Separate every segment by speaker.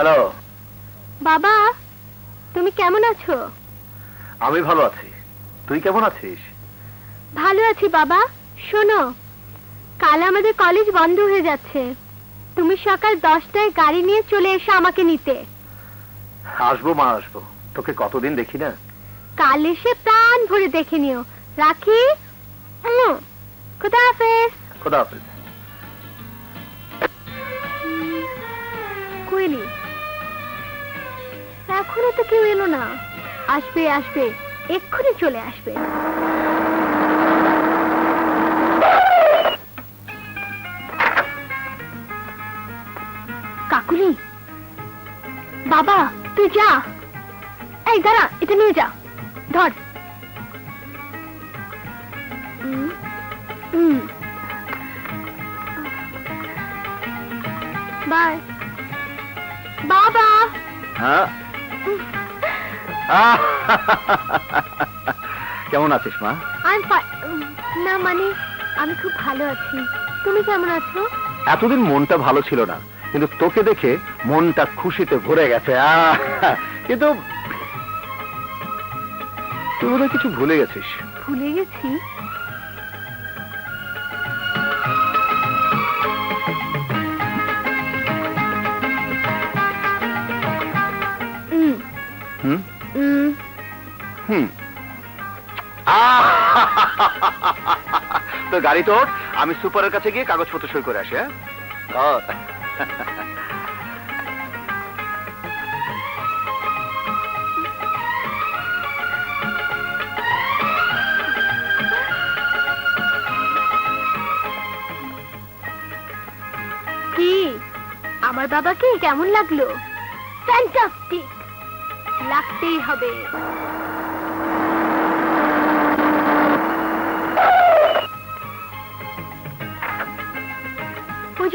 Speaker 1: Hello.
Speaker 2: বাবা তুমি কেমন আছো?
Speaker 1: আমি ভালো আছি। তুই কেমন আছিস?
Speaker 2: ভালো আছি বাবা। শোনো কাল আমাদের কলেজ বন্ধ হয়ে যাচ্ছে। তুমি সকাল দশটায় গাড়ি নিয়ে চলে এসো আমাকে নিতে।
Speaker 1: আসব মা আসব। তোকে কতদিন দেখি না?
Speaker 2: কাল এসে প্রাণ ভরে দেখে নিও। রাখি? খুদা হাফেজ।
Speaker 1: খোদা হাফেজ।
Speaker 2: কোয়েলি এখনও তো কেউ এলো না। আসবে আসবে, এক্ষুনি চলে আসবে। কাকুলি, বাবা, তুই যা। এই, দাঁড়া, এটা নিয়ে যা। ধর। বাবা।
Speaker 1: হ্যাঁ! কেমন আছিস মা?
Speaker 2: আমি না মানে আমি খুব ভালো আছি। তুমি কেমন আছো?
Speaker 1: এতদিন মনটা ভালো ছিল না কিন্তু তোকে দেখে মনটা খুশিতে ভরে গেছে! কিন্তু তুই বোধহয় কিছু ভুলে গেছিস।
Speaker 2: ভুলে গেছি?
Speaker 1: হুম
Speaker 2: উম,
Speaker 1: হুম আহ! তো গাড়ি তোর আমি সুপারের কাছে গিয়ে কাগজপত্র সই করে আসি হ্যাঁ।
Speaker 2: কি? আমার বাবাকে কেমন লাগল? ফ্যান্টাস্টিক লাগতেই হবে।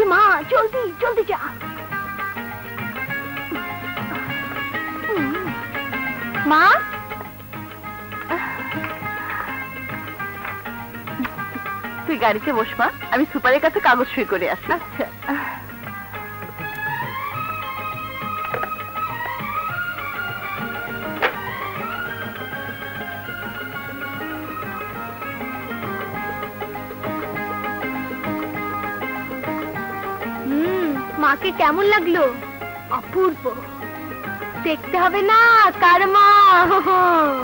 Speaker 2: মা জলদি জলদি যা। মা?
Speaker 3: তুই গাড়িতে বসবা আমি সুপারের কাছে কাগজ সই করে আসি।
Speaker 2: আচ্ছা। মাকে কেমন লাগল? অপূর্ব। দেখতে হবে না কার মা